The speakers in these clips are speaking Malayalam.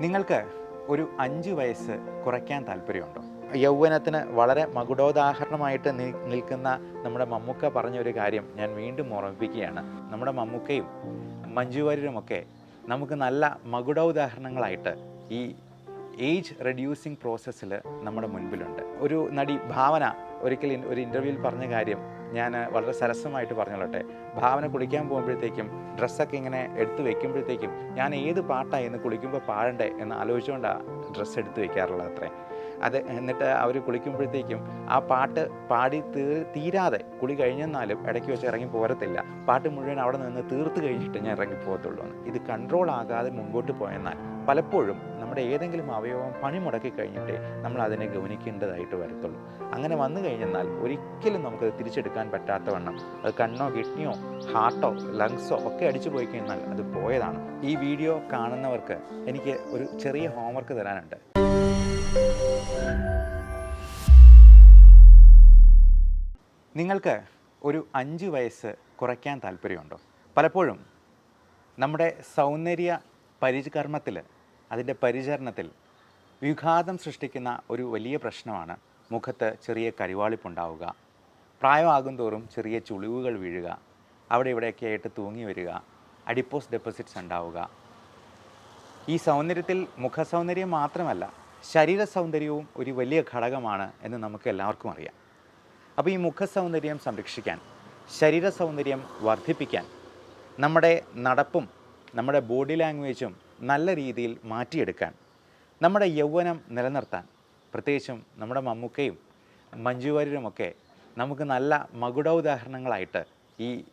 നിങ്ങൾക്ക് ഒരു അഞ്ച് വയസ്സ് കുറയ്ക്കാൻ താല്പര്യമുണ്ടോ? യൗവനത്തിന് വളരെ മകുടോദാഹരണമായിട്ട് നിൽക്കുന്ന നമ്മുടെ മമ്മൂക്ക പറഞ്ഞൊരു കാര്യം ഞാൻ വീണ്ടും ഓർമ്മിപ്പിക്കുകയാണ്. നമ്മുടെ മമ്മൂക്കയും മഞ്ജു വാര്യരുമൊക്കെ നമുക്ക് നല്ല മകുടോദാഹരണങ്ങളായിട്ട് ഈ ഏജ് റെഡ്യൂസിങ് പ്രോസസ്സിൽ നമ്മുടെ മുൻപിലുണ്ട്. ഒരു നടി ഭാവന ഒരിക്കൽ ഒരു ഇന്റർവ്യൂവിൽ പറഞ്ഞ കാര്യം ഞാൻ വളരെ സരസമായിട്ട് പറഞ്ഞോളട്ടെ. ഭാവന കുളിക്കാൻ പോകുമ്പോഴത്തേക്കും ഡ്രസ്സൊക്കെ ഇങ്ങനെ എടുത്ത് വെക്കുമ്പോഴത്തേക്കും ഞാൻ ഏത് പാട്ടാണ് ഇന്ന് കുളിക്കുമ്പോൾ പാടണ്ടേ എന്ന് ആലോചിച്ചുകൊണ്ടാണ് ഡ്രസ്സ് എടുത്ത് വെക്കാറുള്ളത് അത്രേ. അത് എന്നിട്ട് അവർ കുളിക്കുമ്പോഴത്തേക്കും ആ പാട്ട് പാടി തീ തീരാതെ കുളി കഴിഞ്ഞെന്നാലും ഇടയ്ക്ക് വെച്ച് ഇറങ്ങി പോരത്തില്ല. പാട്ട് മുഴുവൻ അവിടെ നിന്ന് തീർത്ത് കഴിഞ്ഞിട്ട് ഞാൻ ഇറങ്ങി പോകത്തുള്ളൂ. ഇത് കൺട്രോൾ ആകാതെ മുമ്പോട്ട് പോയെന്നാൽ പലപ്പോഴും നമ്മുടെ ഏതെങ്കിലും അവയവം പണിമുടക്കി കഴിഞ്ഞിട്ടേ നമ്മൾ അതിനെ ഗവനിക്കേണ്ടതായിട്ട് വരത്തുള്ളൂ. അങ്ങനെ വന്നു കഴിഞ്ഞെന്നാൽ ഒരിക്കലും നമുക്കത് തിരിച്ചെടുക്കാൻ പറ്റാത്തവണ്ണം അത് കണ്ണോ കിഡ്നിയോ ഹാർട്ടോ ലങ്സോ ഒക്കെ അടിച്ചു പോയി കഴിഞ്ഞാൽ അത് പോയതാണ്. ഈ വീഡിയോ കാണുന്നവർക്ക് എനിക്ക് ഒരു ചെറിയ ഹോംവർക്ക് തരാനുണ്ട്. നിങ്ങൾക്ക് ഒരു അഞ്ച് വയസ്സ് കുറയ്ക്കാൻ താല്പര്യമുണ്ടോ? പലപ്പോഴും നമ്മുടെ സൗന്ദര്യ പരിചകർമ്മത്തിൽ അതിന്റെ പരിചരണത്തിൽ വിഘാതം സൃഷ്ടിക്കുന്ന ഒരു വലിയ പ്രശ്നമാണ് മുഖത്ത് ചെറിയ കരിവാളിപ്പുണ്ടാവുക. പ്രായമാകും തോറും ചെറിയ ചുളിവുകൾ വീഴുക. അവിടെ ഇവിടെയൊക്കെ ആയിട്ട് തൂങ്ങി വരിക. അഡിപ്പോസ് ഡെപ്പോസിറ്റ്സ് ഉണ്ടാവുക. ഈ സൗന്ദര്യത്തിൽ മുഖസൗന്ദര്യം മാത്രമല്ല ശരീര സൗന്ദര്യവും ഒരു വലിയ ഘടകമാണ് എന്ന് നമുക്ക് എല്ലാവർക്കും അറിയാം. അപ്പോൾ ഈ മുഖസൗന്ദര്യം സംരക്ഷിക്കാൻ ശരീര സൗന്ദര്യം വർദ്ധിപ്പിക്കാൻ നമ്മുടെ നടപ്പും നമ്മുടെ ബോഡി ലാംഗ്വേജും നല്ല രീതിയിൽ മാറ്റിയെടുക്കാൻ നമ്മുടെ യൗവനം നിലനിർത്താൻ പ്രത്യേകിച്ചും നമ്മുടെ മമ്മൂക്കയും മഞ്ജു വാര്യരുമൊക്കെ നമുക്ക് നല്ല മകുട ഉദാഹരണങ്ങളായിട്ട് ഈ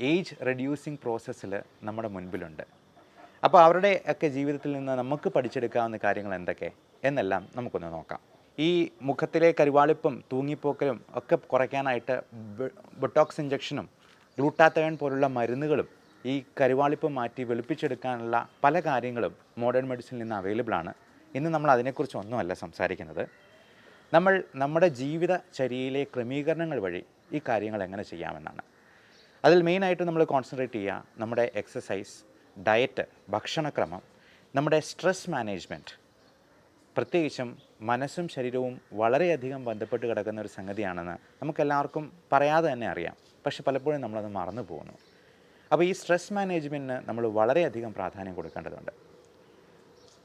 ഏജ് റെഡ്യൂസിങ് പ്രോസസ്സിൽ നമ്മുടെ മുൻപിലുണ്ട്. അപ്പോൾ അവരുടെ ഒക്കെ ജീവിതത്തിൽ നിന്ന് നമുക്ക് പഠിച്ചെടുക്കാവുന്ന കാര്യങ്ങൾ എന്തൊക്കെ എന്നെല്ലാം നമുക്കൊന്ന് നോക്കാം. ഈ മുഖത്തിലെ കരുവാളിപ്പും തൂങ്ങിപ്പോക്കലും ഒക്കെ കുറയ്ക്കാനായിട്ട് ബൊട്ടോക്സ് ഇഞ്ചക്ഷനും ഗ്ലൂട്ടാത്തയൺ പോലുള്ള മരുന്നുകളും ഈ കരുവാളിപ്പ് മാറ്റി വെളുപ്പിച്ചെടുക്കാനുള്ള പല കാര്യങ്ങളും മോഡേൺ മെഡിസിനിൽ നിന്ന് അവൈലബിൾ ആണ്. ഇന്ന് നമ്മൾ അതിനെക്കുറിച്ച് ഒന്നുമല്ല സംസാരിക്കുന്നത്. നമ്മൾ നമ്മുടെ ജീവിത ചര്യയിലെ ക്രമീകരണങ്ങൾ വഴി ഈ കാര്യങ്ങൾ എങ്ങനെ ചെയ്യാമെന്നാണ്. അതിൽ മെയിനായിട്ട് നമ്മൾ കോൺസെൻട്രേറ്റ് ചെയ്യുക നമ്മുടെ എക്സസൈസ് ഡയറ്റ് ഭക്ഷണക്രമം നമ്മുടെ സ്ട്രെസ് മാനേജ്മെന്റ് പ്രത്യേകിച്ചും മനസ്സും ശരീരവും വളരെയധികം ബന്ധപ്പെട്ട് കിടക്കുന്ന ഒരു സംഗതിയാണെന്ന് നമുക്കെല്ലാവർക്കും പറയാതെ തന്നെ അറിയാം. പക്ഷെ പലപ്പോഴും നമ്മളത് മറന്നു പോകുന്നു. അപ്പോൾ ഈ സ്ട്രെസ് മാനേജ്മെന്റിന് നമ്മൾ വളരെയധികം പ്രാധാന്യം കൊടുക്കേണ്ടതുണ്ട്.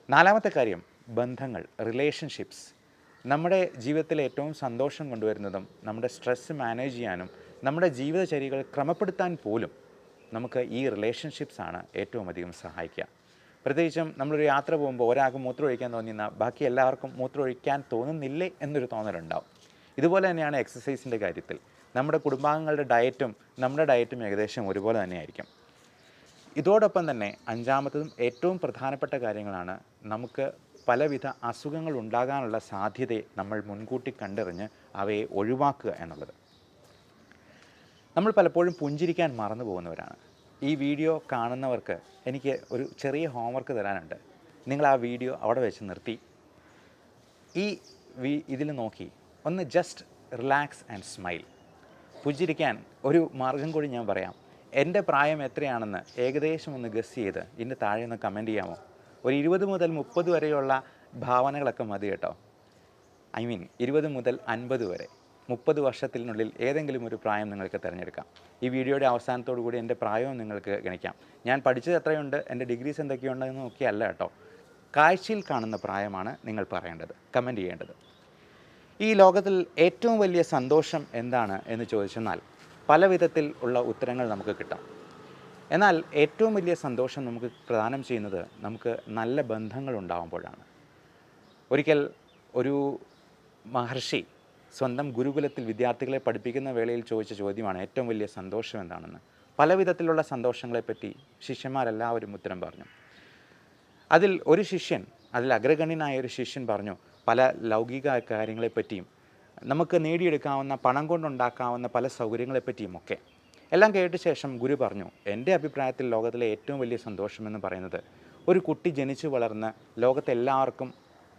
നാലാമത്തെ കാര്യം ബന്ധങ്ങൾ റിലേഷൻഷിപ്സ് നമ്മുടെ ജീവിതത്തിൽ ഏറ്റവും സന്തോഷം കൊണ്ടുവരുന്നതും നമ്മുടെ സ്ട്രെസ് മാനേജ് ചെയ്യാനും നമ്മുടെ ജീവിതചര്യകൾ ക്രമപ്പെടുത്താൻ പോലും നമുക്ക് ഈ റിലേഷൻഷിപ്സ് ആണ് ഏറ്റവും അധികം സഹായിക്കുക. പ്രത്യേകിച്ചും നമ്മളൊരു യാത്ര പോകുമ്പോൾ ഒരാൾക്ക് മൂത്രം ഒഴിക്കാൻ തോന്നിയെന്ന ബാക്കി എല്ലാവർക്കും മൂത്രം ഒഴിക്കാൻ തോന്നുന്നില്ലേ എന്നൊരു തോന്നലുണ്ടാവും. ഇതുപോലെ തന്നെയാണ് എക്സസൈസിന്റെ കാര്യത്തിൽ. നമ്മുടെ കുടുംബാംഗങ്ങളുടെ ഡയറ്റും നമ്മുടെ ഡയറ്റും ഏകദേശം ഒരുപോലെ തന്നെയായിരിക്കും. ഇതോടൊപ്പം തന്നെ അഞ്ചാമത്തതും ഏറ്റവും പ്രധാനപ്പെട്ട കാര്യങ്ങളാണ് നമുക്ക് പലവിധ അസുഖങ്ങൾ ഉണ്ടാകാനുള്ള സാധ്യതയെ നമ്മൾ മുൻകൂട്ടി കണ്ടറിഞ്ഞ് അവയെ ഒഴിവാക്കുക എന്നുള്ളത്. നമ്മൾ പലപ്പോഴും പുഞ്ചിരിക്കാൻ മറന്നു പോകുന്നവരാണ്. ഈ വീഡിയോ കാണുന്നവർക്ക് എനിക്ക് ഒരു ചെറിയ ഹോംവർക്ക് തരാനുണ്ട്. നിങ്ങൾ ആ വീഡിയോ അവിടെ വെച്ച് നിർത്തി. ഈ ഇതിൽ നോക്കി. ഒന്ന് ജസ്റ്റ് റിലാക്സ് ആൻഡ് സ്മൈൽ പുഞ്ചിരിക്കാൻ ഒരു മാർഗം കൂടി ഞാൻ പറയാം. എന്റെ പ്രായം എത്രയാണെന്ന് ഏകദേശം ഒന്ന് ഗസ് ചെയ്ത് ഇതിന്റെ താഴെ ഒന്ന് കമന്റ് ചെയ്യാമോ? ഒരു ഇരുപത് മുതൽ മുപ്പത് വരെയുള്ള ഭാവനകളൊക്കെ മതി കേട്ടോ. ഐ മീൻ ഇരുപത് മുതൽ അൻപത് വരെ. മുപ്പത് വർഷത്തിനുള്ളിൽ ഏതെങ്കിലും ഒരു പ്രായം നിങ്ങൾക്ക് തിരഞ്ഞെടുക്കാം. ഈ വീഡിയോയുടെ അവസാനത്തോടു കൂടി എന്റെ പ്രായവും നിങ്ങൾക്ക് ഗണിക്കാം. ഞാൻ പഠിച്ചത് എത്രയുണ്ട്? എന്റെ ഡിഗ്രീസ് എന്തൊക്കെയുണ്ടെന്ന് നോക്കിയല്ല കേട്ടോ. കാഴ്ചയിൽ കാണുന്ന പ്രായമാണ് നിങ്ങൾ പറയേണ്ടത് കമന്റ് ചെയ്യേണ്ടത്. ഈ ലോകത്തിൽ ഏറ്റവും വലിയ സന്തോഷം എന്താണ് എന്ന് ചോദിച്ചെന്നാൽ പല വിധത്തിൽ ഉള്ള ഉത്തരങ്ങൾ നമുക്ക് കിട്ടാം. എന്നാൽ ഏറ്റവും വലിയ സന്തോഷം നമുക്ക് പ്രദാനം ചെയ്യുന്നത് നമുക്ക് നല്ല ബന്ധങ്ങൾ ഉണ്ടാകുമ്പോഴാണ് ഒരിക്കൽ ഒരു മഹർഷി സ്വന്തം ഗുരുകുലത്തിൽ വിദ്യാർത്ഥികളെ പഠിപ്പിക്കുന്ന വേളയിൽ ചോദിച്ച ചോദ്യമാണ് ഏറ്റവും വലിയ സന്തോഷം എന്താണെന്ന്. പല വിധത്തിലുള്ള സന്തോഷങ്ങളെപ്പറ്റി ശിഷ്യന്മാരെല്ലാവരും ഉത്തരം പറഞ്ഞു. അതിൽ ഒരു ശിഷ്യൻ അതിൽ അഗ്രഗണ്യനായ ഒരു ശിഷ്യൻ പറഞ്ഞു പല ലൗകിക കാര്യങ്ങളെപ്പറ്റിയും നമുക്ക് നേടിയെടുക്കാവുന്ന പണം കൊണ്ടുണ്ടാക്കാവുന്ന പല സൗകര്യങ്ങളെപ്പറ്റിയും ഒക്കെ എല്ലാം കേട്ട ശേഷം ഗുരു പറഞ്ഞു എന്റെ അഭിപ്രായത്തിൽ ലോകത്തിലെ ഏറ്റവും വലിയ സന്തോഷമെന്ന് പറയുന്നത് ഒരു കുട്ടി ജനിച്ചു വളർന്ന് ലോകത്തെല്ലാവർക്കും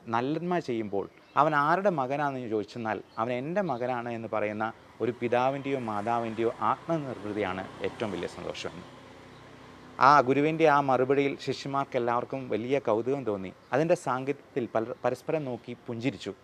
നന്മ ചെയ്യുമ്പോൾ അവൻ ആരുടെ മകനാണെന്ന് ചോദിച്ചെന്നാൽ അവൻ എന്റെ മകനാണ് എന്ന് പറയുന്ന ഒരു പിതാവിന്റെയോ മാതാവിന്റെയോ ആത്മനിർവൃതിയാണ് ഏറ്റവും വലിയ സന്തോഷം ആ ഗുരുവിന്റെ ആ മറുപടിയിൽ ശിഷ്യന്മാർക്ക് എല്ലാവർക്കും വലിയ കൗതുകം തോന്നി. അതിന്റെ സാങ്കത്യത്തിൽ പല പരസ്പരം നോക്കി പുഞ്ചിരിച്ചു.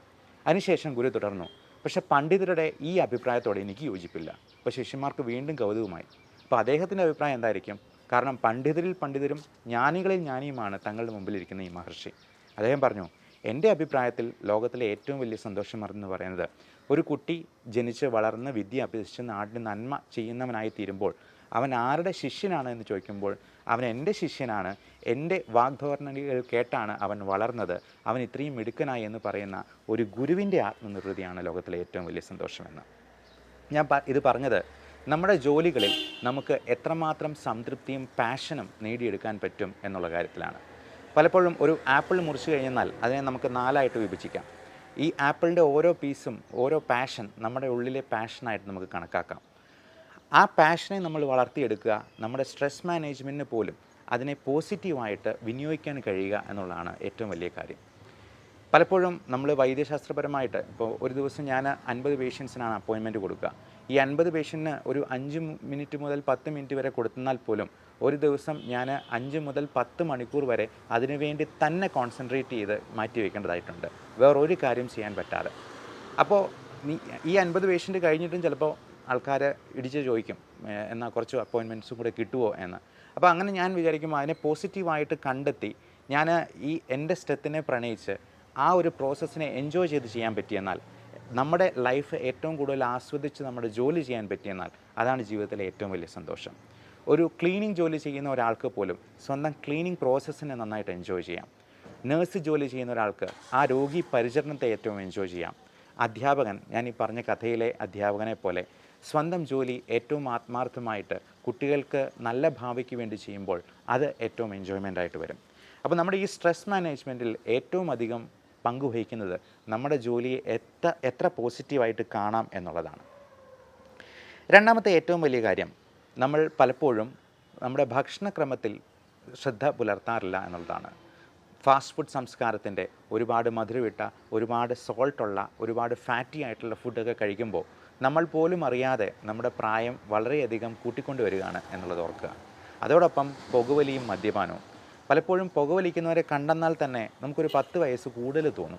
അതിനുശേഷം ഗുരു തുടർന്നു. പക്ഷെ പണ്ഡിതരുടെ ഈ അഭിപ്രായത്തോടെ എനിക്ക് യോജിപ്പില്ല. അപ്പോൾ ശിഷ്യന്മാർക്ക് വീണ്ടും കൗതുകമായി. അപ്പോൾ അദ്ദേഹത്തിന്റെ അഭിപ്രായം എന്തായിരിക്കും? കാരണം പണ്ഡിതരിൽ പണ്ഡിതരും ജ്ഞാനികളിൽ ജ്ഞാനിയുമാണ് തങ്ങളുടെ മുമ്പിലിരിക്കുന്ന ഈ മഹർഷി. അദ്ദേഹം പറഞ്ഞു എന്റെ അഭിപ്രായത്തിൽ ലോകത്തിലെ ഏറ്റവും വലിയ സന്തോഷം എന്ന് പറയുന്നത് ഒരു കുട്ടി ജനിച്ച് വളർന്ന് വിദ്യ അഭ്യസിച്ച് നാടിന് നന്മ ചെയ്യുന്നവനായി തീരുമ്പോൾ അവൻ ആരുടെ ശിഷ്യനാണ് എന്ന് ചോദിക്കുമ്പോൾ അവൻ എന്റെ ശിഷ്യനാണ്. എന്റെ വാഗ്ധോരണകൾ കേട്ടാണ് അവൻ വളർന്നത്. അവൻ ഇത്രയും മിടുക്കനായി എന്ന് പറയുന്ന ഒരു ഗുരുവിന്റെ ആത്മനിർവൃതിയാണ് ലോകത്തിലെ ഏറ്റവും വലിയ സന്തോഷമെന്ന്. ഞാൻ ഇത് പറഞ്ഞത് നമ്മുടെ ജോലികളിൽ നമുക്ക് എത്രമാത്രം സംതൃപ്തിയും പാഷനും നേടിയെടുക്കാൻ പറ്റും എന്നുള്ള കാര്യത്തിലാണ്. പലപ്പോഴും ഒരു ആപ്പിൾ മുറിച്ച് കഴിഞ്ഞാൽ അതിനെ നമുക്ക് നാലായിട്ട് വിഭജിക്കാം. ഈ ആപ്പിളിന്റെ ഓരോ പീസും ഓരോ പാഷൻ നമ്മുടെ ഉള്ളിലെ പാഷനായിട്ട് നമുക്ക് കണക്കാക്കാം. ആ പാഷനെ നമ്മൾ വളർത്തിയെടുക്കുക നമ്മുടെ സ്ട്രെസ് മാനേജ്മെന്റിന് പോലും അതിനെ പോസിറ്റീവായിട്ട് വിനിയോഗിക്കാൻ കഴിയുക എന്നുള്ളതാണ് ഏറ്റവും വലിയ കാര്യം. പലപ്പോഴും നമ്മൾ വൈദ്യശാസ്ത്രപരമായിട്ട് ഇപ്പോൾ ഒരു ദിവസം ഞാൻ അൻപത് പേഷ്യൻസിനാണ് അപ്പോയിൻമെന്റ് കൊടുക്കുക. ഈ അൻപത് പേഷ്യന്റിന് ഒരു അഞ്ച് മിനിറ്റ് മുതൽ പത്ത് മിനിറ്റ് വരെ കൊടുത്തെന്നാൽ പോലും ഒരു ദിവസം ഞാൻ അഞ്ച് മുതൽ പത്ത് മണിക്കൂർ വരെ അതിനുവേണ്ടി തന്നെ കോൺസെൻട്രേറ്റ് ചെയ്ത് മാറ്റി വയ്ക്കേണ്ടതായിട്ടുണ്ട് വേറൊരു കാര്യം ചെയ്യാൻ പറ്റാതെ. അപ്പോൾ ഈ അൻപത് പേഷ്യന്റ് കഴിഞ്ഞിട്ടും ചിലപ്പോൾ ആൾക്കാർ ഇടിച്ച് ചോദിക്കും "ഏഹ് എന്നാൽ കുറച്ച് അപ്പോയിൻമെന്റ്സും കൂടെ കിട്ടുമോ എന്ന്. അപ്പോൾ അങ്ങനെ ഞാൻ വിചാരിക്കുമ്പോൾ അതിനെ പോസിറ്റീവായിട്ട് കണ്ടെത്തി ഞാൻ ഈ എന്റെ സ്റ്റെത്തിനെ പ്രണയിച്ച് ആ ഒരു പ്രോസസ്സിനെ എൻജോയ് ചെയ്ത് ചെയ്യാൻ പറ്റിയെന്നാൽ നമ്മുടെ ലൈഫ് ഏറ്റവും കൂടുതൽ ആസ്വദിച്ച് നമ്മുടെ ജോലി ചെയ്യാൻ പറ്റിയെന്നാൽ അതാണ് ജീവിതത്തിലെ ഏറ്റവും വലിയ സന്തോഷം. ഒരു ക്ലീനിങ് ജോലി ചെയ്യുന്ന ഒരാൾക്ക് പോലും സ്വന്തം ക്ലീനിങ് പ്രോസസ്സിനെ നന്നായിട്ട് എൻജോയ് ചെയ്യാം. നേഴ്സ് ജോലി ചെയ്യുന്ന ഒരാൾക്ക് ആ രോഗി പരിചരണത്തെ ഏറ്റവും എൻജോയ് ചെയ്യാം. അധ്യാപകൻ ഞാൻ ഈ പറഞ്ഞ കഥയിലെ അധ്യാപകനെ പോലെ സ്വന്തം ജോലി ഏറ്റവും ആത്മാർത്ഥമായിട്ട് കുട്ടികൾക്ക് നല്ല ഭാവിക്ക് വേണ്ടി ചെയ്യുമ്പോൾ അത് ഏറ്റവും എൻജോയ്മെന്റ് ആയിട്ട് വരും. അപ്പോൾ നമ്മുടെ ഈ സ്ട്രെസ് മാനേജ്മെന്റിൽ ഏറ്റവും അധികം പങ്കുവഹിക്കുന്നത് നമ്മുടെ ജോലിയെ എത്ര എത്ര പോസിറ്റീവായിട്ട് കാണാം എന്നുള്ളതാണ്. രണ്ടാമത്തെ ഏറ്റവും വലിയ കാര്യം നമ്മൾ പലപ്പോഴും നമ്മുടെ ഭക്ഷണക്രമത്തിൽ ശ്രദ്ധ പുലർത്താറില്ല എന്നുള്ളതാണ്. ഫാസ്റ്റ് ഫുഡ് സംസ്കാരത്തിന്റെ ഒരുപാട് മധുരവിട്ട ഒരുപാട് സോൾട്ടുള്ള ഒരുപാട് ഫാറ്റി ആയിട്ടുള്ള ഫുഡൊക്കെ കഴിക്കുമ്പോൾ നമ്മൾ പോലും അറിയാതെ നമ്മുടെ പ്രായം വളരെയധികം കൂട്ടിക്കൊണ്ടുവരികയാണ് എന്നുള്ളത് ഓർക്കുക. അതോടൊപ്പം പുകവലിയും മദ്യപാനവും. പലപ്പോഴും പുകവലിക്കുന്നവരെ കണ്ടെന്നാൽ തന്നെ നമുക്കൊരു പത്ത് വയസ്സ് കൂടുതൽ തോന്നും.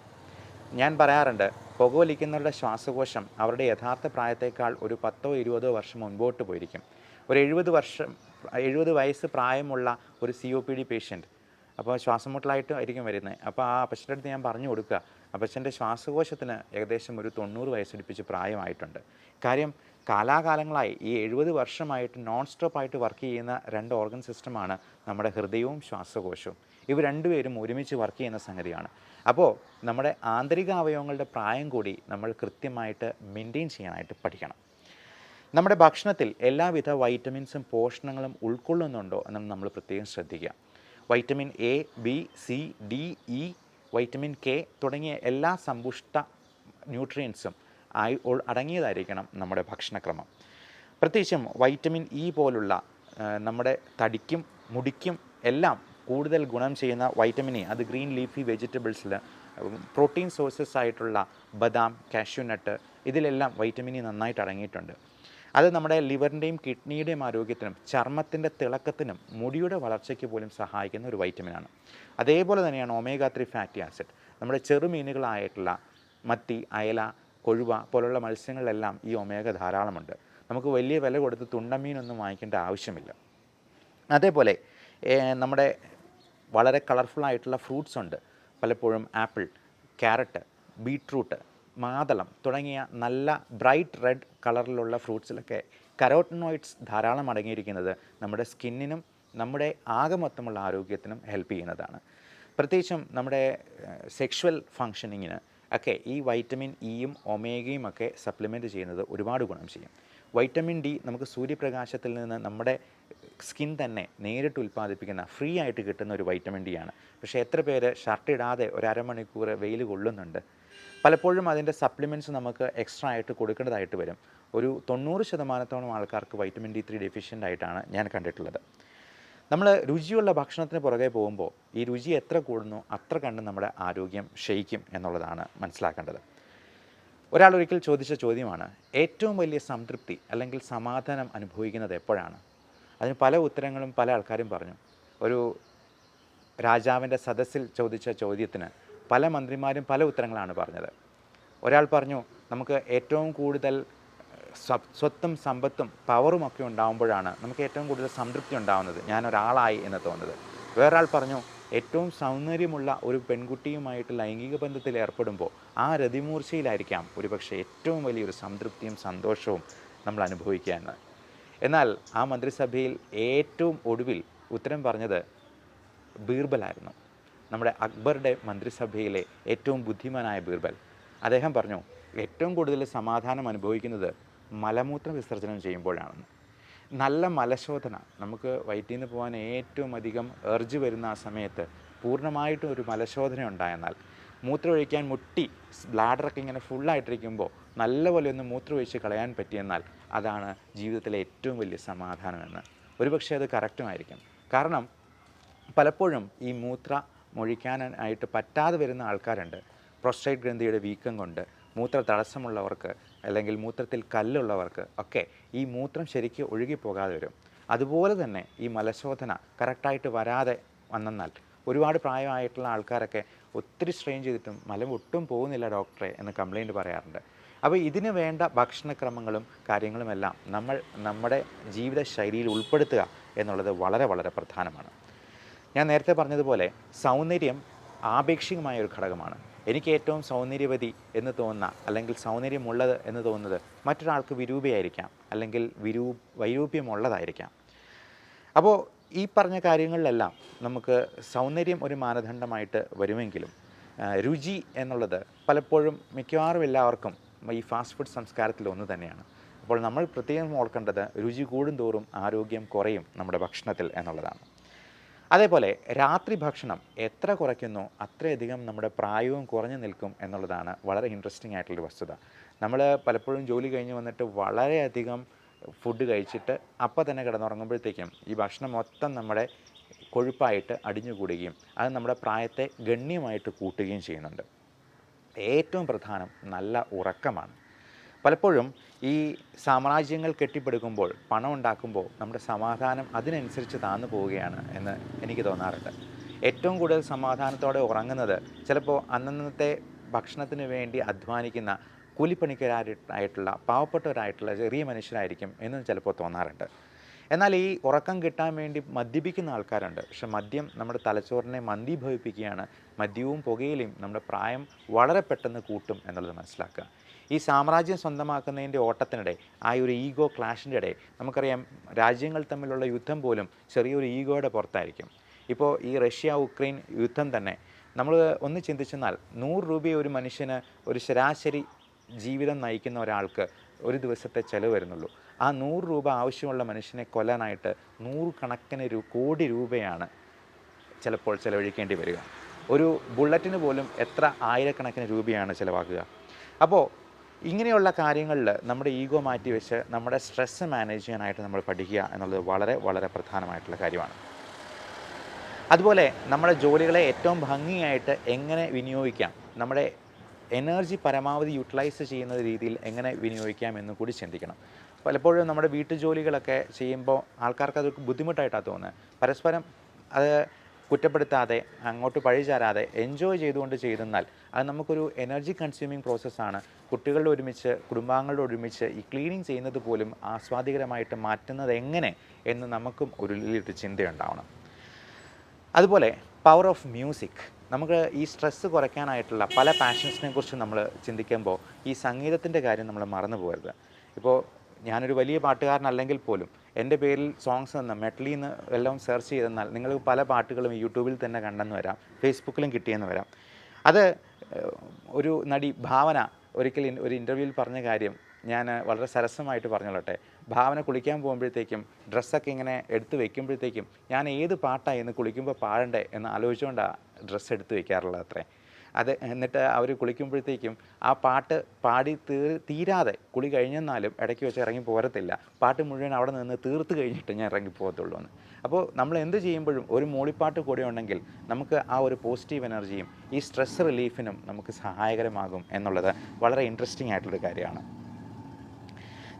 ഞാൻ പറയാറുണ്ട് പുകവലിക്കുന്നവരുടെ ശ്വാസകോശം അവരുടെ യഥാർത്ഥ പ്രായത്തേക്കാൾ ഒരു പത്തോ ഇരുപതോ വർഷം മുൻപോട്ട് പോയിരിക്കും. ഒരു എഴുപത് വർഷം എഴുപത് വയസ്സ് പ്രായമുള്ള ഒരു C O P D patient അപ്പോൾ ശ്വാസം മുട്ടലായിട്ട് ആയിരിക്കും വരുന്നത് അപ്പോൾ ആ അപ്പച്ചന്റെ അടുത്ത് ഞാൻ പറഞ്ഞു കൊടുക്കുക. അപ്പച്ചന്റെ ശ്വാസകോശത്തിന് ഏകദേശം ഒരു തൊണ്ണൂറ് വയസ്സെടുപ്പിച്ച് പ്രായമായിട്ടുണ്ട്. കാര്യം കാലാകാലങ്ങളായി ഈ എഴുപത് വർഷമായിട്ട് നോൺ സ്റ്റോപ്പായിട്ട് വർക്ക് ചെയ്യുന്ന രണ്ട് ഓർഗൻ സിസ്റ്റമാണ് നമ്മുടെ ഹൃദയവും ശ്വാസകോശവും. ഇവ രണ്ടുപേരും ഒരുമിച്ച് വർക്ക് ചെയ്യുന്ന സംഗതിയാണ്. അപ്പോൾ നമ്മുടെ ആന്തരിക അവയവങ്ങളുടെ പ്രായം കൂടി നമ്മൾ കൃത്യമായിട്ട് മെയിന്റെയിൻ ചെയ്യാനായിട്ട് പഠിക്കണം. നമ്മുടെ ഭക്ഷണത്തിൽ എല്ലാവിധ വൈറ്റമിൻസും പോഷണങ്ങളും ഉൾക്കൊള്ളുന്നുണ്ടോ എന്നും നമ്മൾ പ്രത്യേകം ശ്രദ്ധിക്കുക. Vitamin A B C D E vitamin K തുടങ്ങിയ എല്ലാ സമ്പുഷ്ട ന്യൂട്രിയൻസും ആയി അടങ്ങിയതായിരിക്കണം നമ്മുടെ ഭക്ഷണക്രമം. പ്രത്യേകിച്ചും വൈറ്റമിൻ ഇ പോലുള്ള നമ്മുടെ തടിക്കും മുടിക്കും എല്ലാം കൂടുതൽ ഗുണം ചെയ്യുന്ന വൈറ്റമിൻ ഇ അത് ഗ്രീൻ ലീഫി വെജിറ്റബിൾസിൽ പ്രോട്ടീൻ സോഴ്സസ് ആയിട്ടുള്ള ബദാം കാഷ്യൂനട്ട് ഇതിലെല്ലാം വൈറ്റമിൻ ഇ നന്നായിട്ട് അടങ്ങിയിട്ടുണ്ട്. അത് നമ്മുടെ ലിവറിന്റെയും കിഡ്നിയുടെയും ആരോഗ്യത്തിനും ചർമ്മത്തിന്റെ തിളക്കത്തിനും മുടിയുടെ വളർച്ചയ്ക്ക് പോലും സഹായിക്കുന്ന ഒരു വൈറ്റമിനാണ്. അതേപോലെ തന്നെയാണ് ഒമേഗ ത്രീ ഫാറ്റി ആസിഡ്. നമ്മുടെ ചെറുമീനുകളായിട്ടുള്ള മത്തി അയല കൊഴുവ പോലുള്ള മത്സ്യങ്ങളിലെല്ലാം ഈ ഒമേഗ ധാരാളമുണ്ട്. നമുക്ക് വലിയ വില കൊടുത്ത് തുണ്ടമീനൊന്നും വാങ്ങിക്കേണ്ട ആവശ്യമില്ല. അതേപോലെ നമ്മുടെ വളരെ കളർഫുൾ ആയിട്ടുള്ള ഫ്രൂട്ട്സ് ഉണ്ട്. പലപ്പോഴും ആപ്പിൾ ക്യാരറ്റ് ബീട്രൂട്ട് മാതളം തുടങ്ങിയ നല്ല ബ്രൈറ്റ് റെഡ് കളറിലുള്ള ഫ്രൂട്ട്സിലൊക്കെ കരോട്ടനോയിഡ്സ് ധാരാളം അടങ്ങിയിരിക്കുന്നത് നമ്മുടെ സ്കിന്നിനും നമ്മുടെ ആകെ മൊത്തമുള്ള ആരോഗ്യത്തിനും ഹെൽപ്പ് ചെയ്യുന്നതാണ്. പ്രത്യേകിച്ചും നമ്മുടെ സെക്ഷുവൽ ഫങ്ഷനിങ്ങിന് ഒക്കെ ഈ വൈറ്റമിൻ ഇയും ഒമേഗയും ഒക്കെ സപ്ലിമെന്റ് ചെയ്യുന്നത് ഒരുപാട് ഗുണം ചെയ്യും. വൈറ്റമിൻ ഡി നമുക്ക് സൂര്യപ്രകാശത്തിൽ നിന്ന് നമ്മുടെ സ്കിൻ തന്നെ നേരിട്ട് ഉൽപ്പാദിപ്പിക്കുന്ന ഫ്രീ ആയിട്ട് കിട്ടുന്ന ഒരു വൈറ്റമിൻ ഡി ആണ്. പക്ഷേ എത്ര പേര് ഷർട്ട് ഇടാതെ ഒരു അരമണിക്കൂർ വെയിൽ കൊള്ളുന്നുണ്ട്? പലപ്പോഴും അതിന്റെ സപ്ലിമെന്റ്സ് നമുക്ക് എക്സ്ട്രാ ആയിട്ട് കൊടുക്കേണ്ടതായിട്ട് വരും. ഒരു തൊണ്ണൂറ് ശതമാനത്തോളം ആൾക്കാർക്ക് വൈറ്റമിൻ ഡി ത്രീ ഡെഫിഷ്യന്റ് ആയിട്ടാണ് ഞാൻ കണ്ടിട്ടുള്ളത്. നമ്മൾ രുചിയുള്ള ഭക്ഷണത്തിന് പുറകെ പോകുമ്പോൾ ഈ രുചി എത്ര കൂടുന്നു അത്ര കണ്ട് നമ്മുടെ ആരോഗ്യം ക്ഷയിക്കും എന്നുള്ളതാണ് മനസ്സിലാക്കേണ്ടത്. ഒരാൾ ഒരിക്കൽ ചോദിച്ച ചോദ്യമാണ് ഏറ്റവും വലിയ സംതൃപ്തി അല്ലെങ്കിൽ സമാധാനം അനുഭവിക്കുന്നത് എപ്പോഴാണ്? അതിന് പല ഉത്തരങ്ങളും പല ആൾക്കാരും പറഞ്ഞു. ഒരു രാജാവിന്റെ സദസ്സിൽ ചോദിച്ച ചോദ്യത്തിന് പല മന്ത്രിമാരും പല ഉത്തരങ്ങളാണ് പറഞ്ഞത്. ഒരാൾ പറഞ്ഞു നമുക്ക് ഏറ്റവും കൂടുതൽ സ്വ- സ്വത്തും സമ്പത്തും പവറും ഒക്കെ ഉണ്ടാകുമ്പോഴാണ് നമുക്ക് ഏറ്റവും കൂടുതൽ സംതൃപ്തി ഉണ്ടാകുന്നത് ഞാൻ ഒരാളായി എന്ന് തോന്നുന്നത്. വേറൊരാൾ പറഞ്ഞു ഏറ്റവും സൗന്ദര്യമുള്ള ഒരു പെൺകുട്ടിയുമായിട്ട് ലൈംഗിക ബന്ധത്തിൽ ഏർപ്പെടുമ്പോൾ ആ രതിമൂർച്ചയിലായിരിക്കാം ഒരുപക്ഷെ ഏറ്റവും വലിയൊരു സംതൃപ്തിയും സന്തോഷവും നമ്മൾ അനുഭവിക്കുക എന്ന്. എന്നാൽ ആ മന്ത്രിസഭയിൽ ഏറ്റവും ഒടുവിൽ ഉത്തരം പറഞ്ഞത് ബീർബലായിരുന്നു. നമ്മുടെ അക്ബറുടെ മന്ത്രിസഭയിലെ ഏറ്റവും ബുദ്ധിമാനായ ബീർബൽ. അദ്ദേഹം പറഞ്ഞു ഏറ്റവും കൂടുതൽ സമാധാനം അനുഭവിക്കുന്നത് മലമൂത്ര വിസർജനം ചെയ്യുമ്പോഴാണെന്ന്. നല്ല മലശോധന. നമുക്ക് വയറ്റിൽ നിന്ന് പോകാൻ ഏറ്റവും അധികം എർജ് വരുന്ന ആ സമയത്ത് പൂർണമായിട്ടും ഒരു മലശോധന ഉണ്ടായെന്നാൽ മൂത്രമൊഴിക്കാൻ മുട്ടി ബ്ലാഡറൊക്കെ ഇങ്ങനെ ഫുള്ളായിട്ടിരിക്കുമ്പോൾ നല്ലപോലെ ഒന്ന് മൂത്രമൊഴിച്ച് കളയാൻ പറ്റിയെന്നാൽ അതാണ് ജീവിതത്തിലെ ഏറ്റവും വലിയ സമാധാനമെന്ന്. ഒരുപക്ഷെ അത് കറക്റ്റുമായിരിക്കും. കാരണം പലപ്പോഴും ഈ മൂത്ര മൊഴിക്കാനായിട്ട് പറ്റാതെ വരുന്ന ആൾക്കാരുണ്ട്. പ്രൊസ്റ്റേറ്റ് ഗ്രന്ഥിയുടെ വീക്കം കൊണ്ട് മൂത്ര തടസ്സമുള്ളവർക്ക് അല്ലെങ്കിൽ മൂത്രത്തിൽ കല്ലുള്ളവർക്ക് ഒക്കെ ഈ മൂത്രം ശരിക്ക് ഒഴുകിപ്പോകാതെ വരും. അതുപോലെ തന്നെ ഈ മലശോധന കറക്റ്റായിട്ട് വരാതെ വന്നെന്നാൽ ഒരുപാട് പ്രായമായിട്ടുള്ള ആൾക്കാരൊക്കെ ഒത്തിരി സ്ട്രെയിൻ ചെയ്തിട്ടും മലം ഒട്ടും പോകുന്നില്ല ഡോക്ടറെ എന്ന് കംപ്ലൈന്റ് പറയാറുണ്ട്. അപ്പോൾ ഇതിന് വേണ്ട ഭക്ഷണക്രമങ്ങളും കാര്യങ്ങളുമെല്ലാം നമ്മൾ നമ്മുടെ ജീവിത ശൈലിയിൽ ഉൾപ്പെടുത്തുക എന്നുള്ളത് വളരെ വളരെ പ്രധാനമാണ്. ഞാൻ നേരത്തെ പറഞ്ഞതുപോലെ സൗന്ദര്യം ആപേക്ഷികമായ ഒരു ഘടകമാണ്. എനിക്ക് ഏറ്റവും സൗന്ദര്യവതി എന്ന് തോന്നുന്ന അല്ലെങ്കിൽ സൗന്ദര്യമുള്ളത് എന്ന് തോന്നുന്നത് മറ്റൊരാൾക്ക് വിരൂപയായിരിക്കാം അല്ലെങ്കിൽ വിരൂ വൈരൂപ്യമുള്ളതായിരിക്കാം. അപ്പോൾ ഈ പറഞ്ഞ കാര്യങ്ങളിലെല്ലാം നമുക്ക് സൗന്ദര്യം ഒരു മാനദണ്ഡമായിട്ട് വരുമെങ്കിലും രുചി എന്നുള്ളത് പലപ്പോഴും മിക്കവാറും എല്ലാവർക്കും ഈ ഫാസ്റ്റ് ഫുഡ് സംസ്കാരത്തിൽ ഒന്ന് തന്നെയാണ്. അപ്പോൾ നമ്മൾ പ്രത്യേകം ഓർക്കേണ്ടത് രുചി കൂടുന്തോറും ആരോഗ്യം കുറയും നമ്മുടെ ഭക്ഷണത്തിൽ എന്നുള്ളതാണ്. അതേപോലെ രാത്രി ഭക്ഷണം എത്ര കുറയ്ക്കുന്നു അത്രയധികം നമ്മുടെ പ്രായവും കുറഞ്ഞു നിൽക്കും എന്നുള്ളതാണ് വളരെ ഇൻട്രസ്റ്റിംഗ് ആയിട്ടുള്ളൊരു വസ്തുത. നമ്മൾ പലപ്പോഴും ജോലി കഴിഞ്ഞ് വന്നിട്ട് വളരെയധികം ഫുഡ് കഴിച്ചിട്ട് അപ്പം തന്നെ കിടന്നുറങ്ങുമ്പോഴത്തേക്കും ഈ ഭക്ഷണം മൊത്തം നമ്മുടെ കൊഴുപ്പായിട്ട് അടിഞ്ഞുകൂടുകയും അത് നമ്മുടെ പ്രായത്തെ ഗണ്യമായിട്ട് കൂട്ടുകയും ചെയ്യുന്നുണ്ട്. ഏറ്റവും പ്രധാനം നല്ല ഉറക്കമാണ്. പലപ്പോഴും ഈ സാമ്രാജ്യങ്ങൾ കെട്ടിപ്പടുക്കുമ്പോൾ പണം ഉണ്ടാക്കുമ്പോൾ നമ്മുടെ സമാധാനം അതിനനുസരിച്ച് താന്നു പോവുകയാണ് എന്ന് എനിക്ക് തോന്നാറുണ്ട്. ഏറ്റവും കൂടുതൽ സമാധാനത്തോടെ ഉറങ്ങുന്നത് ചിലപ്പോൾ അന്നന്നത്തെ ഭക്ഷണത്തിന് വേണ്ടി അധ്വാനിക്കുന്ന കൂലിപ്പണിക്കാരായിട്ടുള്ള പാവപ്പെട്ടവരായിട്ടുള്ള ചെറിയ മനുഷ്യരായിരിക്കും എന്ന് ചിലപ്പോൾ തോന്നാറുണ്ട്. എന്നാൽ ഈ ഉറക്കം കിട്ടാൻ വേണ്ടി മദ്യപിക്കുന്ന ആൾക്കാരുണ്ട്. പക്ഷെ മദ്യം നമ്മുടെ തലച്ചോറിനെ മന്ദീഭവിപ്പിക്കുകയാണ്. മദ്യവും പുകയിലയും നമ്മുടെ പ്രായം വളരെ പെട്ടെന്ന് കൂട്ടും എന്നുള്ളത് മനസ്സിലാക്കുക. ഈ സാമ്രാജ്യം സ്വന്തമാക്കുന്നതിന്റെ ഓട്ടത്തിനിടെ ആ ഒരു ഈഗോ ക്ലാഷിന്റെ ഇടയിൽ നമുക്കറിയാം രാജ്യങ്ങൾ തമ്മിലുള്ള യുദ്ധം പോലും ചെറിയൊരു ഈഗോയുടെ പുറത്തായിരിക്കും. ഇപ്പോൾ ഈ റഷ്യ ഉക്രൈൻ യുദ്ധം തന്നെ നമ്മൾ ഒന്ന് ചിന്തിച്ചെന്നാൽ നൂറ് രൂപയെ ഒരു മനുഷ്യന് ഒരു ശരാശരി ജീവിതം നയിക്കുന്ന ഒരാൾക്ക് ഒരു ദിവസത്തെ ചിലവ് വരുന്നുള്ളൂ. ആ നൂറ് രൂപ ആവശ്യമുള്ള മനുഷ്യനെ കൊല്ലാനായിട്ട് നൂറുകണക്കിന് രൂ കോടി രൂപയാണ് ചിലപ്പോൾ ചിലവഴിക്കേണ്ടി വരിക. ഒരു ബുള്ളറ്റിന് പോലും എത്ര ആയിരക്കണക്കിന് രൂപയാണ് ചിലവാക്കുക അപ്പോൾ ഇങ്ങനെയുള്ള കാര്യങ്ങളിൽ നമ്മുടെ ഈഗോ മാറ്റി വെച്ച് നമ്മുടെ സ്ട്രെസ്സ് മാനേജ് ചെയ്യാനായിട്ട് നമ്മൾ പഠിക്കുക എന്നുള്ളത് വളരെ വളരെ പ്രധാനമായിട്ടുള്ള കാര്യമാണ്. അതുപോലെ നമ്മുടെ ജോലികളെ ഏറ്റവും ഭംഗിയായിട്ട് എങ്ങനെ വിനിയോഗിക്കാം? നമ്മുടെ എനർജി പരമാവധി യൂട്ടിലൈസ് ചെയ്യുന്ന രീതിയിൽ എങ്ങനെ വിനിയോഗിക്കാം എന്ന് കൂടി ചിന്തിക്കണം. പലപ്പോഴും നമ്മുടെ വീട്ടുജോലികളൊക്കെ ചെയ്യുമ്പോൾ ആൾക്കാർക്ക് അത് ബുദ്ധിമുട്ടായിട്ടാണ് തോന്നുന്നത്. പരസ്പരം അത് കുറ്റപ്പെടുത്താതെ അങ്ങോട്ട് പഴിചാരാതെ എൻജോയ് ചെയ്തുകൊണ്ട് ചെയ്തെന്നാൽ അത് നമുക്കൊരു എനർജി കൺസ്യൂമിങ് പ്രോസസ്സാണ് കുട്ടികളുടെ ഒരുമിച്ച് കുടുംബാംഗങ്ങളുടെ ഒരുമിച്ച് ഈ ക്ലീനിങ് ചെയ്യുന്നത് പോലും ആസ്വാദികരമായിട്ട് മാറ്റുന്നത് എങ്ങനെ എന്ന് നമുക്കും ഒരു ചിന്തയുണ്ടാവണം. അതുപോലെ പവർ ഓഫ് മ്യൂസിക് നമുക്ക് ഈ സ്ട്രെസ്സ് കുറയ്ക്കാനായിട്ടുള്ള പല പാഷൻസിനെ കുറിച്ച് നമ്മൾ ചിന്തിക്കുമ്പോൾ ഈ സംഗീതത്തിന്റെ കാര്യം നമ്മൾ മറന്നു പോകരുത്. ഇപ്പോൾ ഞാനൊരു വലിയ പാട്ടുകാരനല്ലെങ്കിൽ പോലും എന്റെ പേരിൽ സോങ്സ് എന്ന് മെറ്റലിൽ നിന്ന് എല്ലാം സെർച്ച് ചെയ്തെന്നാൽ നിങ്ങൾ പല പാട്ടുകളും യൂട്യൂബിൽ തന്നെ കണ്ടെന്ന് വരാം ഫേസ്ബുക്കിലും കിട്ടിയെന്ന് വരാം. അത് ഒരു നടി ഭാവന ഒരിക്കൽ ഒരു ഇന്റർവ്യൂവിൽ പറഞ്ഞ കാര്യം ഞാൻ വളരെ സരസമായിട്ട് പറഞ്ഞോളട്ടെ. ഭാവന കുളിക്കാൻ പോകുമ്പോഴത്തേക്കും ഡ്രസ്സൊക്കെ ഇങ്ങനെ എടുത്ത് വെക്കുമ്പോഴത്തേക്കും ഞാൻ ഏത് പാട്ടാണ് ഇന്ന് കുളിക്കുമ്പോൾ പാടണ്ടേ എന്ന് ആലോചിച്ചുകൊണ്ടാണ് ഡ്രസ്സ് എടുത്ത് വെക്കാറുള്ളത് അത്രേ. അത് എന്നിട്ട് അവർ കുളിക്കുമ്പോഴത്തേക്കും ആ പാട്ട് പാടി തീർ തീരാതെ കുളി കഴിഞ്ഞെന്നാലും ഇടയ്ക്ക് വെച്ച് ഇറങ്ങി പോരത്തില്ല. പാട്ട് മുഴുവൻ അവിടെ നിന്ന് തീർത്ത് കഴിഞ്ഞിട്ട് ഞാൻ ഇറങ്ങി പോകത്തുള്ളൂ എന്ന്. അപ്പോൾ നമ്മൾ എന്ത് ചെയ്യുമ്പോഴും ഒരു മൂളിപ്പാട്ട് കൂടെ ഉണ്ടെങ്കിൽ നമുക്ക് ആ ഒരു പോസിറ്റീവ് എനർജിയും ഈ സ്ട്രെസ് റിലീഫിനും നമുക്ക് സഹായകരമാകും എന്നുള്ളത് വളരെ ഇൻട്രസ്റ്റിംഗ് ആയിട്ടുള്ളൊരു കാര്യമാണ്.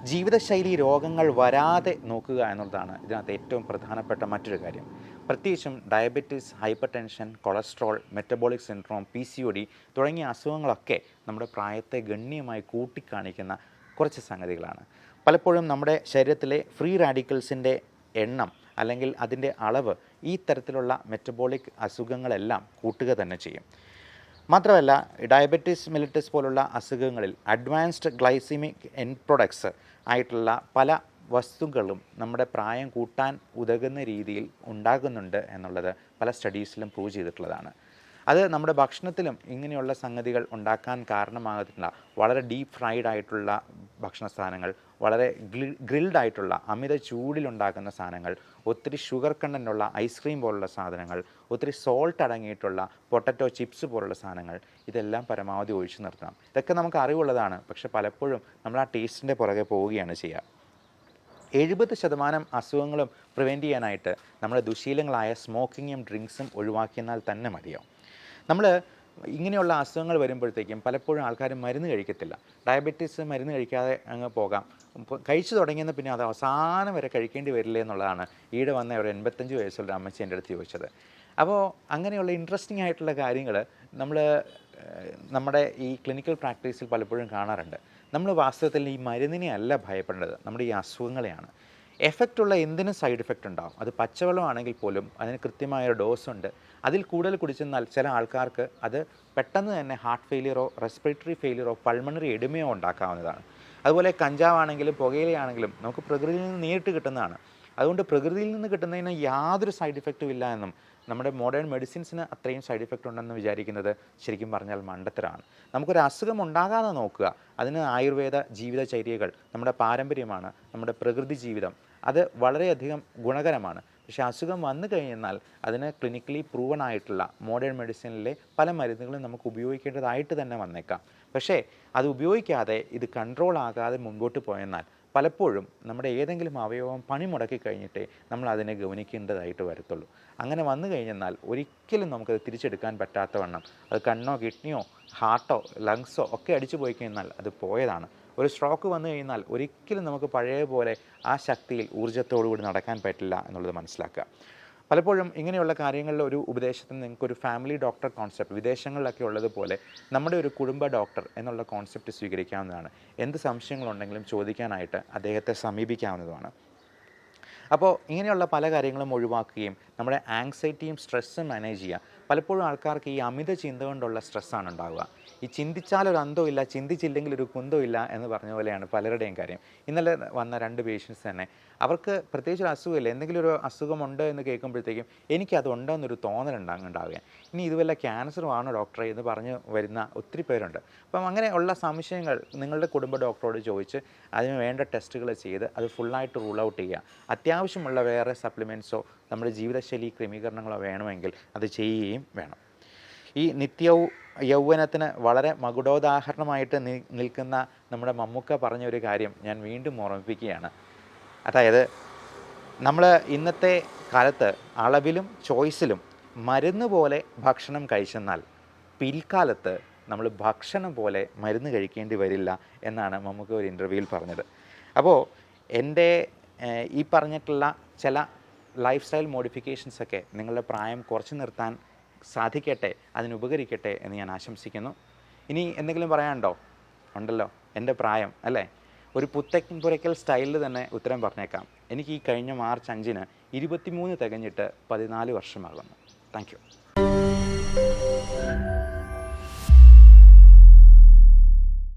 ജീവിതശൈലി രോഗങ്ങൾ വരാതെ നോക്കുക എന്നുള്ളതാണ് ഇതിനകത്ത് ഏറ്റവും പ്രധാനപ്പെട്ട മറ്റൊരു കാര്യം. പ്രത്യേകിച്ചും diabetes hypertension cholesterol metabolic syndrome P C O D തുടങ്ങിയ അസുഖങ്ങളൊക്കെ നമ്മുടെ പ്രായത്തെ ഗണ്യമായി കൂട്ടിക്കാണിക്കുന്ന കുറച്ച് സംഗതികളാണ്. പലപ്പോഴും നമ്മുടെ ശരീരത്തിലെ ഫ്രീ റാഡിക്കൽസിന്റെ എണ്ണം അല്ലെങ്കിൽ അതിന്റെ അളവ് ഈ തരത്തിലുള്ള മെറ്റബോളിക് അസുഖങ്ങളെല്ലാം കൂട്ടുക തന്നെ ചെയ്യും. മാത്രമല്ല ഡയബറ്റീസ് മെലിറ്റസ് പോലുള്ള അസുഖങ്ങളിൽ അഡ്വാൻസ്ഡ് ഗ്ലൈസിമിക് എൻ പ്രൊഡക്ട്സ് ആയിട്ടുള്ള പല വസ്തുക്കളും നമ്മുടെ പ്രായം കൂട്ടാൻ ഉതകുന്ന രീതിയിൽ ഉണ്ടാകുന്നുണ്ട് എന്നുള്ളത് പല സ്റ്റഡീസിലും പ്രൂവ് ചെയ്തിട്ടുള്ളതാണ്. അത് നമ്മുടെ ഭക്ഷണത്തിലും ഇങ്ങനെയുള്ള സംഗതികൾ ഉണ്ടാക്കാൻ കാരണമാകുന്ന വളരെ ഡീപ്പ് ഫ്രൈഡ് ആയിട്ടുള്ള ഭക്ഷണ സാധനങ്ങൾ വളരെ ഗ്രിൽഡ് ആയിട്ടുള്ള അമിത ചൂടിലുണ്ടാക്കുന്ന സാധനങ്ങൾ ഒത്തിരി ഷുഗർ കണ്ടന്റുള്ള ഐസ്ക്രീം പോലുള്ള സാധനങ്ങൾ ഒത്തിരി സോൾട്ട് അടങ്ങിയിട്ടുള്ള പൊട്ടറ്റോ ചിപ്സ് പോലുള്ള സാധനങ്ങൾ ഇതെല്ലാം പരമാവധി ഒഴിച്ചു നിർത്തണം. ഇതൊക്കെ നമുക്ക് അറിവുള്ളതാണ് പക്ഷെ പലപ്പോഴും നമ്മൾ ആ ടേസ്റ്റിന്റെ പുറകെ പോവുകയാണ് ചെയ്യുക. എഴുപത് ശതമാനം അസുഖങ്ങളും പ്രിവെന്റ് ചെയ്യാനായിട്ട് നമ്മുടെ ദുശീലങ്ങളായ സ്മോക്കിങ്ങും ഡ്രിങ്ക്സും ഒഴിവാക്കിയെന്നാൽ തന്നെ മതിയാവും. നമ്മൾ ഇങ്ങനെയുള്ള അസുഖങ്ങൾ വരുമ്പോഴത്തേക്കും പലപ്പോഴും ആൾക്കാർ മരുന്ന് കഴിക്കത്തില്ല. ഡയബറ്റീസ് മരുന്ന് കഴിക്കാതെ അങ്ങ് പോകാം. കഴിച്ചു തുടങ്ങിയെന്ന് പിന്നെ അത് അവസാനം വരെ കഴിക്കേണ്ടി വരില്ലേ എന്നുള്ളതാണ്. ഈടെ വന്ന ഒരു എൺപത്തഞ്ച് വയസ്സുള്ള അമ്മച്ചി എന്റെ അടുത്ത് ചോദിച്ചത്. അപ്പോൾ അങ്ങനെയുള്ള ഇൻട്രസ്റ്റിംഗ് ആയിട്ടുള്ള കാര്യങ്ങൾ നമ്മൾ നമ്മുടെ ഈ ക്ലിനിക്കൽ പ്രാക്ടീസിൽ പലപ്പോഴും കാണാറുണ്ട്. നമ്മൾ വാസ്തവത്തിൽ ഈ മരുന്നിനെ അല്ല ഭയപ്പെടേണ്ടത്. നമ്മുടെ ഈ അസുഖങ്ങളെയാണ്. എഫക്റ്റ് ഉള്ള എന്തിനും സൈഡ് എഫക്റ്റ് ഉണ്ടാകും അത് പച്ചവെള്ളമാണെങ്കിൽ പോലും അതിന് കൃത്യമായ ഡോസ് ഉണ്ട്. അതിൽ കൂടുതൽ കുടിച്ചെന്നാൽ ചില ആൾക്കാർക്ക് അത് പെട്ടെന്ന് തന്നെ ഹാർട്ട് ഫെയിലിയറോ റെസ്പിറേറ്ററി ഫെയിലിയറോ പൾമണറി എഡിമയോ ഉണ്ടാക്കാവുന്നതാണ്. അതുപോലെ കഞ്ചാവാണെങ്കിലും പുകയിലയാണെങ്കിലും നമുക്ക് പ്രകൃതിയിൽ നിന്ന് നേരിട്ട് കിട്ടുന്നതാണ്. അതുകൊണ്ട് പ്രകൃതിയിൽ നിന്ന് കിട്ടുന്നതിന് യാതൊരു സൈഡ് ഇഫക്റ്റും ഇല്ല എന്നും നമ്മുടെ മോഡേൺ മെഡിസിൻസിന് അത്രയും സൈഡ് ഇഫക്റ്റ് ഉണ്ടെന്ന് വിചാരിക്കുന്നത് ശരിക്കും പറഞ്ഞാൽ മണ്ടത്തരമാണ്. നമുക്കൊരു അസുഖം ഉണ്ടാകാതെ നോക്കുക. അതിന് ആയുർവേദ ജീവിതചര്യകൾ നമ്മുടെ പാരമ്പര്യമാണ് നമ്മുടെ പ്രകൃതി ജീവിതം. അത് വളരെയധികം ഗുണകരമാണ്. പക്ഷേ അസുഖം വന്നു കഴിഞ്ഞാൽ അതിന് ക്ലിനിക്കലി പ്രൂവൺ ആയിട്ടുള്ള മോഡേൺ മെഡിസിനിലെ പല മരുന്നുകളും നമുക്ക് ഉപയോഗിക്കേണ്ടതായിട്ട് തന്നെ വന്നേക്കാം. പക്ഷേ അത് ഉപയോഗിക്കാതെ ഇത് കൺട്രോൾ ആകാതെ മുൻപോട്ട് പോയെന്നാൽ പലപ്പോഴും നമ്മുടെ ഏതെങ്കിലും അവയവം പണി മുടക്കി കഴിഞ്ഞിട്ടേ നമ്മൾ അതിനെ ഗവനിക്കേണ്ടതായിട്ട് വരത്തുള്ളൂ. അങ്ങനെ വന്നു കഴിഞ്ഞെന്നാൽ ഒരിക്കലും നമുക്കത് തിരിച്ചെടുക്കാൻ പറ്റാത്ത വണ്ണം. അത് കണ്ണോ കിഡ്നിയോ ഹാർട്ടോ ലങ്സോ ഒക്കെ അടിച്ചു പോയി കഴിഞ്ഞാൽ അത് പോയതാണ്. ഒരു സ്ട്രോക്ക് വന്നു കഴിഞ്ഞാൽ ഒരിക്കലും നമുക്ക് പഴയ പോലെ ആ ശക്തിയിൽ ഊർജത്തോടു കൂടി നടക്കാൻ പറ്റില്ല എന്നുള്ളത് മനസ്സിലാക്കുക. പലപ്പോഴും ഇങ്ങനെയുള്ള കാര്യങ്ങളിൽ ഒരു ഉപദേശത്തിന് നിങ്ങൾക്ക് ഒരു ഫാമിലി ഡോക്ടർ കോൺസെപ്റ്റ് വിദേശങ്ങളിലൊക്കെ ഉള്ളതുപോലെ നമ്മുടെ ഒരു കുടുംബ ഡോക്ടർ എന്നുള്ള കോൺസെപ്റ്റ് സ്വീകരിക്കാവുന്നതാണ്. എന്ത് സംശയങ്ങളുണ്ടെങ്കിലും ചോദിക്കാനായിട്ട് അദ്ദേഹത്തെ സമീപിക്കാവുന്നതുമാണ്. അപ്പോൾ ഇങ്ങനെയുള്ള പല കാര്യങ്ങളും ഒഴിവാക്കുകയും നമ്മുടെ ആങ്സൈറ്റിയും സ്ട്രെസ്സും മാനേജ് ചെയ്യുക. പലപ്പോഴും ആൾക്കാർക്ക് ഈ അമിത ചിന്ത കൊണ്ടുള്ള സ്ട്രെസ്സാണ് ഉണ്ടാവുക. ഈ ചിന്തിച്ചാൽ ഒരു അന്തവും ഇല്ല ചിന്തിച്ചില്ലെങ്കിൽ ഒരു കുന്തവും ഇല്ല എന്ന് പറഞ്ഞ പോലെയാണ് പലരുടെയും കാര്യം. ഇന്നലെ വന്ന രണ്ട് പേഷ്യൻസ് തന്നെ അവർക്ക് പ്രത്യേകിച്ച് ഒരു അസുഖമില്ല എന്തെങ്കിലും ഒരു അസുഖമുണ്ട് എന്ന് കേൾക്കുമ്പോഴത്തേക്കും തോന്നൽ തോന്നലുണ്ടാകുക ഇനി ഇതുവല്ല ക്യാൻസറുമാണോ ഡോക്ടറെ എന്ന് പറഞ്ഞ് വരുന്ന ഒത്തിരി പേരുണ്ട്. അപ്പം അങ്ങനെ ഉള്ള സംശയങ്ങൾ നിങ്ങളുടെ കുടുംബ ഡോക്ടറോട് ചോദിച്ച് അതിന് വേണ്ട ടെസ്റ്റുകൾ ചെയ്ത് അത് ഫുള്ളായിട്ട് റൂൾ ഔട്ട് ചെയ്യുക. അത്യാവശ്യമുള്ള വേറെ സപ്ലിമെന്റ്സോ നമ്മുടെ ജീവിതശൈലി ക്രമീകരണങ്ങളോ വേണമെങ്കിൽ അത് ചെയ്യുകയും വേണം. ഈ നിത്യ യൗവനത്തിന് വളരെ മകുടോദാഹരണമായിട്ട് നിൽക്കുന്ന നമ്മുടെ മമ്മൂക്ക പറഞ്ഞ ഒരു കാര്യം ഞാൻ വീണ്ടും ഓർമ്മിപ്പിക്കുകയാണ്. അതായത് നമ്മൾ ഇന്നത്തെ കാലത്ത് അളവിലും ചോയ്സിലും മരുന്ന് പോലെ ഭക്ഷണം കഴിച്ചെന്നാൽ പിൽക്കാലത്ത് നമ്മൾ ഭക്ഷണം പോലെ മരുന്ന് കഴിക്കേണ്ടി വരില്ല എന്നാണ് മമ്മൂക്ക ഒരു ഇന്റർവ്യൂവിൽ പറഞ്ഞത്. അപ്പോൾ എന്റെ ഈ പറഞ്ഞിട്ടുള്ള ചില ലൈഫ് സ്റ്റൈൽ മോഡിഫിക്കേഷൻസൊക്കെ നിങ്ങളുടെ പ്രായം കുറച്ച് നിർത്താൻ സാധിക്കട്ടെ അതിനുപകരിക്കട്ടെ എന്ന് ഞാൻ ആശംസിക്കുന്നു. ഇനി എന്തെങ്കിലും പറയാനുണ്ടോ? ഉണ്ടല്ലോ എന്റെ പ്രായം അല്ലേ? ഒരു പുത്തൻ പുരയ്ക്കൽ സ്റ്റൈലിൽ തന്നെ ഉത്തരം പറഞ്ഞേക്കാം. എനിക്ക് ഈ കഴിഞ്ഞ മാർച്ച് അഞ്ചിന് ഇരുപത്തിമൂന്ന് തികഞ്ഞിട്ട് പതിനാല് വർഷമാകുന്നു. Thank you.